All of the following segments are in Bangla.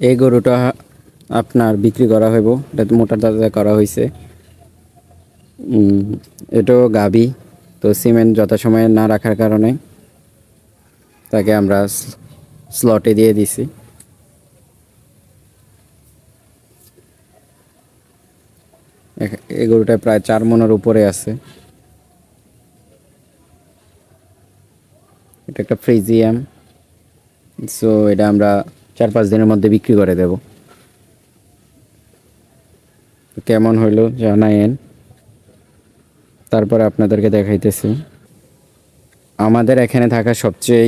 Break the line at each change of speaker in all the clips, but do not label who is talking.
এই গরুটা আপনার বিক্রি করা হইব। এটা মোটা তাজা করা হয়েছে এটাও গাবি। তো সিমেন্ট যথাসময়ে না রাখার কারণে তাকে আমরা স্লটে দিয়ে দিছি। এই গরুটা প্রায় চার মনের উপরে আছে। এটা একটা ফ্রিজিয়াম। সো এটা আমরা চার পাঁচ দিনের মধ্যে বিক্রি করে দেব। কেমন হইল জানায়েন। তারপরে আপনাদেরকে দেখাইতেছি। আমাদের এখানে থাকা সবচেয়ে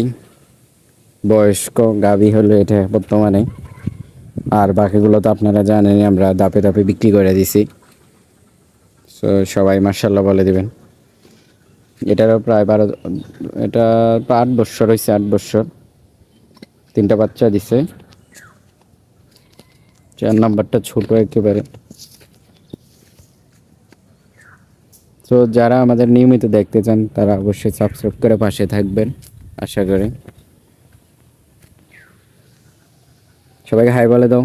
বয়স্ক গাভী হলো এটা বর্তমানে। আর বাকিগুলো তো আপনারা জানেনই, আমরা দাপে দাপে বিক্রি করে দিছি। সো সবাই মার্শাল্লাহ বলে দিবেন। এটারও প্রায় বারো, এটা আট বৎসর হয়েছে আট বৎসর তিনটা বাচ্চা দিছে। চার নাম্বারটা ছোট একেবারে। তো যারা আমাদের নিয়মিত দেখতে চান, তারা অবশ্যই সাবস্ক্রাইব করে পাশে থাকবেন, আশা করি। সবাইকে হাই বলে দাও।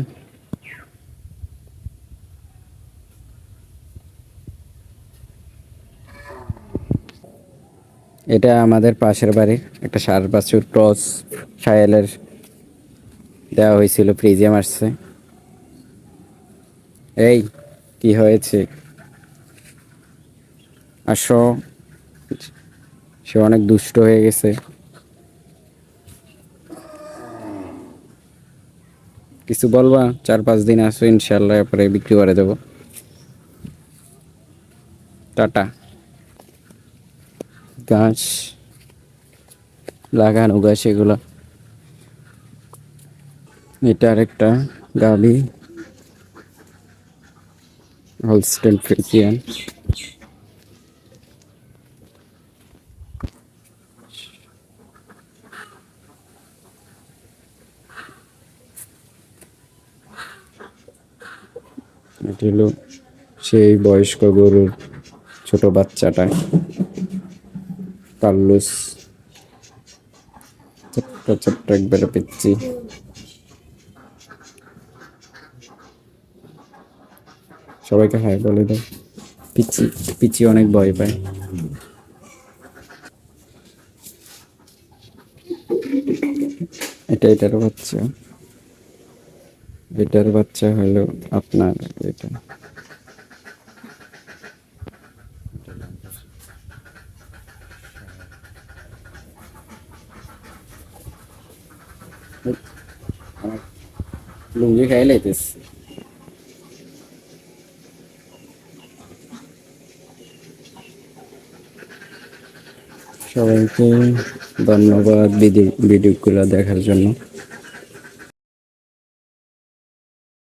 এটা আমাদের পাশের বাড়ির একটা সার বাছুর ক্রস সায়েলের দেওয়া হয়েছিল ফ্রিজিয়াম আসছে। এই, কি হয়েছে? আসো। সে অনেক দুষ্ট হয়ে গেছে। কিছু বলবা? চার পাঁচ দিন আসো ইনশাল্লাহ পরে বিক্রি করে দেবো। টাটা। গাছ লাগানো, গাছ এগুলো। এটা আরেকটা গাবি হোলস্টেন ফ্রিজিয়ান এটি হলো সেই বয়স্ক গরুর ছোট বাচ্চাটা। কার্লুস ছোট্ট ছোট্ট একবারে পিচ্ছি সবাইকে হাই বলে দাও পিচ্ছি পিচি অনেক ভয় পায়। এটা এটার বাচ্চা। এটার বাচ্চা হলো আপনার এটা। লুঙ্গি খাই লাইতেছে। সবাইকে ধন্যবাদ ভিডিও ভিডিওগুলো দেখার জন্য।